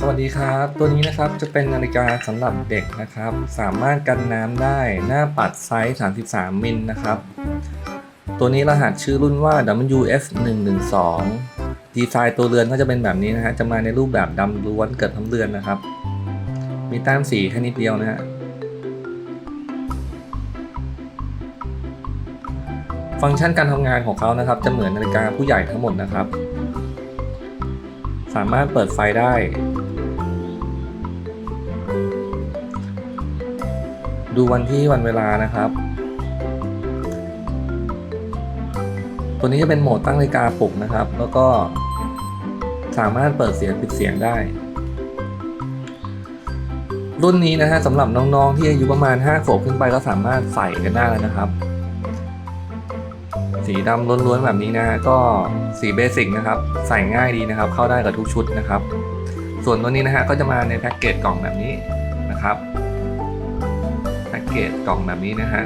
สวัสดีครับ ตัวนี้นะครับจะเป็นนาฬิกาสำหรับเด็กนะครับ สามารถกันน้ำได้หน้าปัดไซส์ 33 มิลนะครับ ตัวนี้รหัสชื่อรุ่นว่า WF 1 1 2 ดีไซน์ตัวเรือนก็จะเป็นแบบนี้นะฮะจะมาในรูปแบบดำล้วนเกิดทั้งเรือนนะครับ มีแต้มสีแค่นิดเดียวนะฮะฟังก์ชันการทำงานของเขานะครับ จะเหมือนนาฬิกาผู้ใหญ่ทั้งหมดนะครับ สามารถเปิดไฟได้ ดูวันที่วันเวลานะครับ ตัวนี้จะเป็นโหมดตั้งนาฬิกาปลุกนะครับ แล้วก็สามารถเปิดเสียงปิดเสียงได้ รุ่นนี้นะฮะสำหรับน้องๆ ที่อายุประมาณ5ขวบขึ้นไปก็สามารถใส่กันได้แล้วนะครับ สีดำล้วนๆแบบนี้นะฮะก็สีเบสิกนะครับ ใส่ง่ายดีนะครับ เข้าได้กับทุกชุดนะครับ ส่วนตัวนี้นะฮะก็จะมาในแพ็กเกจกล่องแบบนี้นะครับ เกจกล่องแบบนี้นะฮะ